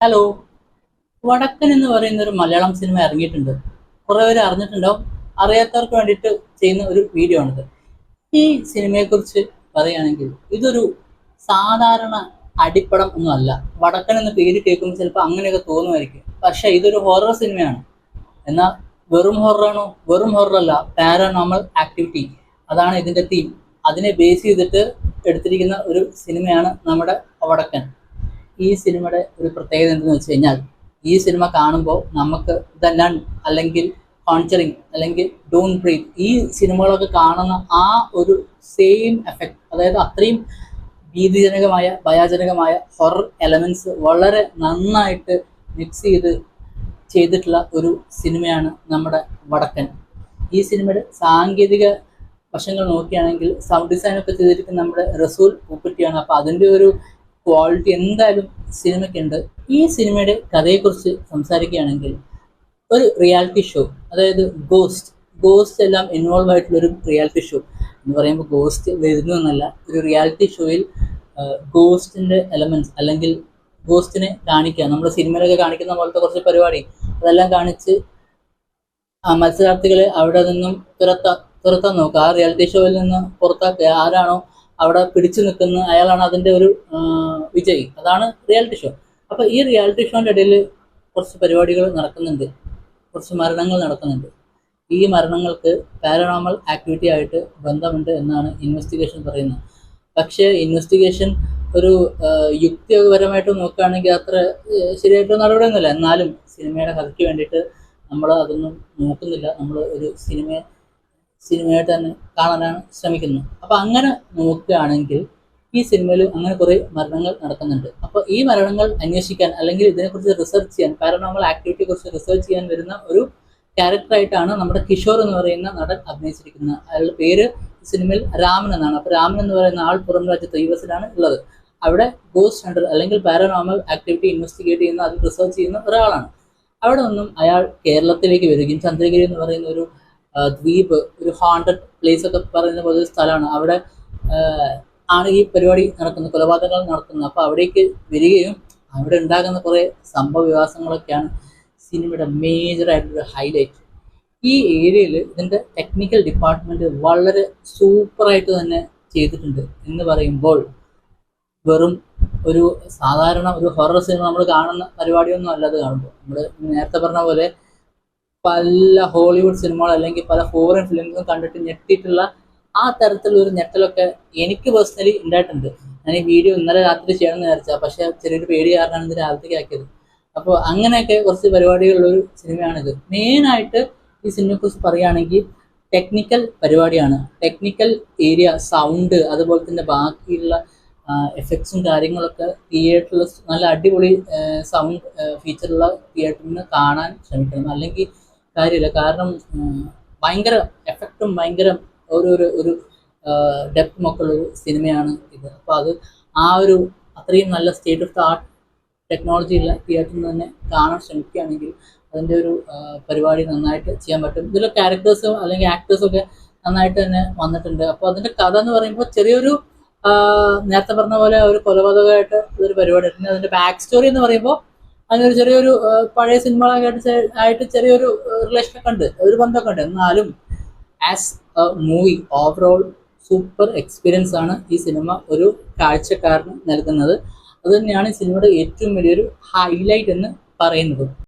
Hello വടക്കൻ എന്ന് പറയുന്ന ഒരു മലയാളം സിനിമ ഇറങ്ങിയിട്ടുണ്ട്. കുറേ പേര് അറിഞ്ഞിട്ടുണ്ടാവും. അറിയാത്തവർക്ക് വേണ്ടിയിട്ട് ചെയ്യുന്ന ഒരു വീഡിയോ ആണിത്. ഈ സിനിമയെക്കുറിച്ച് പറയുകയാണെങ്കിൽ ഇതൊരു സാധാരണ അടിപ്പടം ഒന്നുമല്ല. വടക്കൻ എന്ന പേര് കേൾക്കുമ്പോൾ ചിലപ്പോൾ അങ്ങനെയൊക്കെ തോന്നുമായിരിക്കും. പക്ഷേ ഇതൊരു ഹൊറർ സിനിമയാണ് എന്നാൽ വെറും ഹൊററാണോ വെറും ഹൊററല്ല പാരാനോമൽ ആക്ടിവിറ്റി അതാണ് ഇതിന്റെ തീം അതിനെ ബേസ് ചെയ്തിട്ട് എടുത്തിരിക്കുന്ന ഒരു സിനിമയാണ് നമ്മുടെ വടക്കൻ. ഈ സിനിമയുടെ ഒരു പ്രത്യേകത എന്തെന്ന് വെച്ച് കഴിഞ്ഞാൽ ഈ സിനിമ കാണുമ്പോൾ നമുക്ക് ഇതെല്ലാം അല്ലെങ്കിൽ കോൺചറിങ് അല്ലെങ്കിൽ ഡോൺ ബ്രീത്ത് ഈ സിനിമകളൊക്കെ കാണുന്ന ആ ഒരു സെയിം എഫക്റ്റ് അതായത് അത്രയും ഭീതിജനകമായ ഭയാജനകമായ ഹൊറർ എലമെൻസ് വളരെ നന്നായിട്ട് മിക്സ് ചെയ്ത് ചെയ്തിട്ടുള്ള ഒരു സിനിമയാണ് നമ്മുടെ വടക്കൻ. ഈ സിനിമയുടെ സാങ്കേതിക വശങ്ങൾ നോക്കുകയാണെങ്കിൽ സൗണ്ട് ഡിസൈനൊക്കെ ചെയ്തിരിക്കുന്ന നമ്മുടെ റസൂൽ പൂക്കുറ്റിയാണ് അപ്പോൾ അതിന്റെ ഒരു ക്വാളിറ്റി എന്തായാലും സിനിമയ്ക്കുണ്ട്. ഈ സിനിമയുടെ കഥയെക്കുറിച്ച് സംസാരിക്കുകയാണെങ്കിൽ ഒരു റിയാലിറ്റി ഷോ അതായത് ഗോസ്റ്റ് ഗോസ്റ്റ് എല്ലാം ഇൻവോൾവ് ആയിട്ടുള്ള ഒരു റിയാലിറ്റി ഷോ എന്ന് പറയുമ്പോൾ ഗോസ്റ്റ് വരുന്നു എന്നല്ല. ഒരു റിയാലിറ്റി ഷോയിൽ ഗോസ്റ്റിന്റെ എലമെന്റ്സ് അല്ലെങ്കിൽ ഗോസ്റ്റിനെ കാണിക്കുക. നമ്മുടെ സിനിമയിലൊക്കെ കാണിക്കുന്ന പോലത്തെ കുറച്ച് പരിപാടി. അതെല്ലാം കാണിച്ച് മത്സരാർത്ഥികളെ അവിടെ നിന്നും തുരത്താ തുരത്താൻ നോക്കുക. ആ റിയാലിറ്റി ഷോയിൽ നിന്ന് പുറത്താക്കുക. ആരാണോ അവിടെ പിടിച്ചു നിൽക്കുന്ന അയാളാണ് അതിന്റെ ഒരു വിജയി. അതാണ് റിയാലിറ്റി ഷോ. അപ്പോൾ ഈ റിയാലിറ്റി ഷോന്റെ ഇടയിൽ കുറച്ച് പരിപാടികൾ നടക്കുന്നുണ്ട്. കുറച്ച് മരണങ്ങൾ നടക്കുന്നുണ്ട്. ഈ മരണങ്ങൾക്ക് പാരനോമൽ ആക്ടിവിറ്റി ആയിട്ട് ബന്ധമുണ്ട് എന്നാണ് ഇൻവെസ്റ്റിഗേഷൻ പറയുന്നത്. പക്ഷേ ഇൻവെസ്റ്റിഗേഷൻ ഒരു യുക്തിപരമായിട്ട് നോക്കുകയാണെങ്കിൽ അത്ര ശരിയായിട്ടുള്ള നടപടിയൊന്നുമില്ല. എന്നാലും സിനിമയുടെ കഥയ്ക്ക് വേണ്ടിയിട്ട് നമ്മൾ അതൊന്നും നോക്കുന്നില്ല. നമ്മൾ ഒരു സിനിമയെ സിനിമയായിട്ട് തന്നെ കാണാനാണ് ശ്രമിക്കുന്നത്. അപ്പോൾ അങ്ങനെ നോക്കുകയാണെങ്കിൽ ഈ സിനിമയിൽ അങ്ങനെ കുറേ മരണങ്ങൾ നടക്കുന്നുണ്ട്. അപ്പോൾ ഈ മരണങ്ങൾ അന്വേഷിക്കാൻ അല്ലെങ്കിൽ ഇതിനെക്കുറിച്ച് റിസർച്ച് ചെയ്യാൻ പാരനോമൽ ആക്ടിവിറ്റിയെ കുറിച്ച് റിസർച്ച് ചെയ്യാൻ വരുന്ന ഒരു ക്യാരക്ടറായിട്ടാണ് നമ്മുടെ കിഷോർ എന്ന് പറയുന്ന നടൻ അഭിനയിച്ചിരിക്കുന്നത്. അയാളുടെ പേര് സിനിമയിൽ രാമൻ എന്നാണ്. അപ്പോൾ രാമൻ എന്ന് പറയുന്ന ആൾ പുറം രാജ്യത്ത് യു എസിലാണ് ഉള്ളത്. അവിടെ ഗോസ്റ്റ് ഹണ്ടർ അല്ലെങ്കിൽ പാരനോമൽ ആക്ടിവിറ്റി ഇൻവെസ്റ്റിഗേറ്റ് ചെയ്യുന്ന അത് റിസർച്ച് ചെയ്യുന്ന ഒരാളാണ്. അവിടെ നിന്നും അയാൾ കേരളത്തിലേക്ക് വരികയും ചന്ദ്രഗിരി എന്ന് പറയുന്ന ഒരു ദ്വീപ് ഒരു ഹാണ്ടഡ് പ്ലേസ് ഒക്കെ പറയുന്ന പോലെ ഒരു സ്ഥലമാണ്. അവിടെ ആണ് ഈ പരിപാടി നടക്കുന്നത് കൊലപാതകങ്ങൾ നടക്കുന്നത്. അപ്പോൾ അവിടേക്ക് വരികയും അവിടെ ഉണ്ടാകുന്ന കുറേ സംഭവ വികാസങ്ങളൊക്കെയാണ് സിനിമയുടെ മേജർ ആയിട്ടുള്ള ഹൈലൈറ്റ് ഈ ഏരിയയിൽ ഇതിന്റെ ടെക്നിക്കൽ ഡിപ്പാർട്ട്മെന്റ് വളരെ സൂപ്പറായിട്ട് തന്നെ ചെയ്തിട്ടുണ്ട് എന്ന് പറയുമ്പോൾ വെറും ഒരു സാധാരണ ഒരു ഹൊറർ സിനിമ നമ്മൾ കാണുന്ന പരിപാടിയൊന്നും അല്ലാതെ കാണുമ്പോൾ. നമ്മൾ നേരത്തെ പറഞ്ഞ പോലെ പല ഹോളിവുഡ് സിനിമകൾ അല്ലെങ്കിൽ പല ഫോറിൻ ഫിലിംസും കണ്ടിട്ട് ഞെട്ടിയിട്ടുള്ള ആ തരത്തിലുള്ള ഒരു ഞെട്ടലൊക്കെ എനിക്ക് പേഴ്സണലി ഉണ്ടായിട്ടുണ്ട്. ഞാൻ ഈ വീഡിയോ ഇന്നലെ രാത്രി ചെയ്യണമെന്ന് വിചാരിച്ചാൽ പക്ഷെ ചെറിയൊരു പേടി കാരണമാണ് ഇത് രാത്രിക്ക് ആക്കിയത്. അപ്പോൾ അങ്ങനെയൊക്കെ കുറച്ച് പരിപാടികളുള്ള ഒരു സിനിമയാണിത്. മെയിനായിട്ട് ഈ സിനിമയെക്കുറിച്ച് പറയുകയാണെങ്കിൽ ടെക്നിക്കൽ പരിപാടിയാണ്. ടെക്നിക്കൽ ഏരിയ സൗണ്ട് അതുപോലെ തന്നെ ബാക്കിയുള്ള എഫക്ട്സും കാര്യങ്ങളൊക്കെ തിയേറ്ററിൽ നല്ല അടിപൊളി സൗണ്ട് ഫീച്ചറുള്ള തിയേറ്ററിൽ നിന്ന് കാണാൻ ശ്രമിക്കണം. അല്ലെങ്കിൽ കാര്യമില്ല. കാരണം ഭയങ്കര എഫക്റ്റും ഭയങ്കര ഒരു ഒരു ഒരു ഡെപ്തും ഒക്കെ ഉള്ളൊരു സിനിമയാണ് ഇത്. അപ്പോൾ അത് ആ ഒരു അത്രയും നല്ല state of the art technology ഉള്ള തിയേറ്ററിൽ തന്നെ കാണാൻ ശ്രമിക്കുകയാണെങ്കിൽ അതിന്റെ ഒരു പരിപാടി നന്നായിട്ട് ചെയ്യാൻ പറ്റും. ഇതിലെ ക്യാരക്ടേഴ്സും അല്ലെങ്കിൽ ആക്ടേഴ്സൊക്കെ നന്നായിട്ട് തന്നെ വന്നിട്ടുണ്ട്. അപ്പോൾ അതിന്റെ കഥ എന്ന് പറയുമ്പോൾ ചെറിയൊരു നേരത്തെ പറഞ്ഞ പോലെ ഒരു കൊലപാതകമായിട്ട് ഇതൊരു പരിപാടി പിന്നെ അതിന്റെ ബാക്ക് സ്റ്റോറി എന്ന് പറയുമ്പോൾ അതിനൊരു ചെറിയൊരു പഴയ സിനിമകളൊക്കെ ആയിട്ട് ചെറിയൊരു റിലേഷൻ ഒക്കെ ഉണ്ട്. ഒരു ബന്ധമൊക്കെ ഉണ്ട്. എന്നാലും as a movie overall super experience ആണ് ഈ സിനിമ ഒരു കാഴ്ചക്കാരന് നൽകുന്നത്. അതുതന്നെയാണ് ഈ സിനിമയുടെ ഏറ്റവും വലിയൊരു ഹൈലൈറ്റ് എന്ന് പറയുന്നത്.